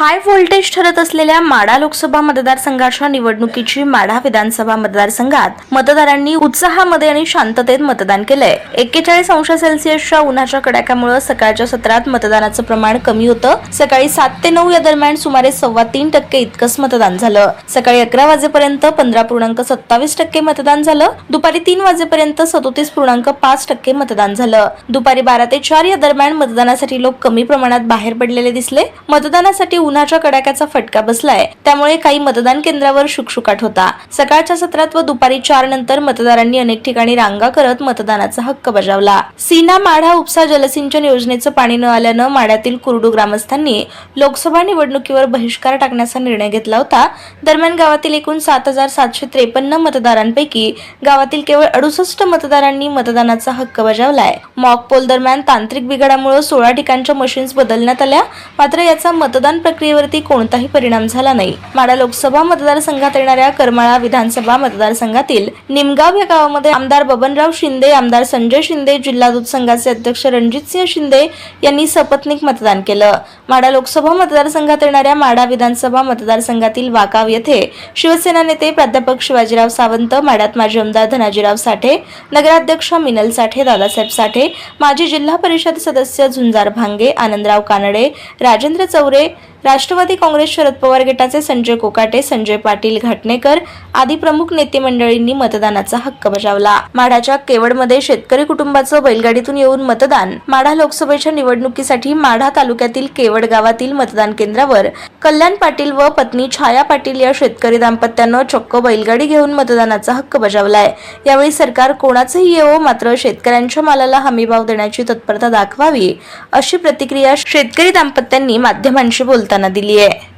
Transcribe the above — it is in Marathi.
हाय व्होल्टेज ठरत असलेल्या माढा लोकसभा मतदारसंघाच्या निवडणुकीची माढा विधानसभा मतदारसंघात मतदारांनी उत्साहामध्ये आणि शांततेत मतदान केलंय. एक्केचाळीस अंश सेल्सिअसच्या उन्हाच्या कडाक्यामुळे सकाळच्या सत्रात मतदानाचं प्रमाण कमी होतं. सकाळी सात ते नऊ या दरम्यान सुमारे सव्वा तीन टक्के इतकंच मतदान झालं. सकाळी अकरा वाजेपर्यंत पंधरा पूर्णांक सत्तावीस टक्के मतदान झालं. दुपारी तीन वाजेपर्यंत सदोतीस पूर्णांक पाच टक्के मतदान झालं. दुपारी बारा ते चार या दरम्यान मतदानासाठी लोक कमी प्रमाणात बाहेर पडलेले दिसले. मतदानासाठी उन्हाच्या कडाक्याचा फटका बसलाय. त्यामुळे काही मतदान केंद्रावर शुकशुकाट होता. सकाळच्या सत्रात व दुपारी चार नंतर मतदारांनी अनेक ठिकाणी रांगा करत मतदानाचा हक्क बजावला. सीना माढा उपसा जलसिंचन योजनेचं पाणी न आल्यानं माढ्यातील कुरडू ग्रामस्थांनी लोकसभा निवडणुकीवर बहिष्कार टाकण्याचा निर्णय घेतला होता. दरम्यान गावातील एकूण सात हजार सातशे त्रेपन्न मतदारांपैकी गावातील केवळ अडुसष्ट मतदारांनी मतदानाचा हक्क बजावलाय. मॉक पोल दरम्यान तांत्रिक बिघाडामुळे सोळा ठिकाणच्या मशीन्स बदलण्यात आल्या. मात्र याचा मतदान प्रक्रियेवरती कोणताही परिणाम झाला नाही. माडा लोकसभा मतदारसंघात येणाऱ्या करमाळा विधानसभा मतदारसंघातील निमगाव या गावामध्ये आमदार बबनराव शिंदे आमदार संजय शिंदे जिल्हा दूध संघाचे अध्यक्ष रणजितसिंह शिंदे यांनी सपत्नीक मतदान केलं. माडा लोकसभा मतदारसंघात येणाऱ्या माडा विधानसभा मतदारसंघातील वाकाव येथे शिवसेना नेते प्राध्यापक शिवाजीराव सावंत माड्यात माजी आमदार धनाजीराव साठे नगराध्यक्ष मिनल साठे दादासाहेब साठे माजी जिल्हा परिषद सदस्य झुंजार भांगे आनंदराव कानडे राजेंद्र चौरे राष्ट्रवादी काँग्रेस शरद पवार गटाचे संजय कोकाटे संजय पाटील घाटणेकर आदी प्रमुख नेते मंडळींनी मतदानाचा हक्क बजावला. माढाच्या केवडमध्ये शेतकरी कुटुंबाचं बैलगाडीतून येऊन मतदान. माढा लोकसभेच्या निवडणुकीसाठी माढा तालुक्यातील केवड गावातील मतदान केंद्रावर कल्याण पाटील व पत्नी छाया पाटील या शेतकरी दाम्पत्यानं चक्क बैलगाडी घेऊन मतदानाचा हक्क बजावलाय. यावेळी सरकार कोणाचंही येवो मात्र शेतकऱ्यांच्या मालाला हमीभाव देण्याची तत्परता दाखवावी अशी प्रतिक्रिया शेतकरी दाम्पत्यांनी माध्यमांशी बोलताना दिली आहे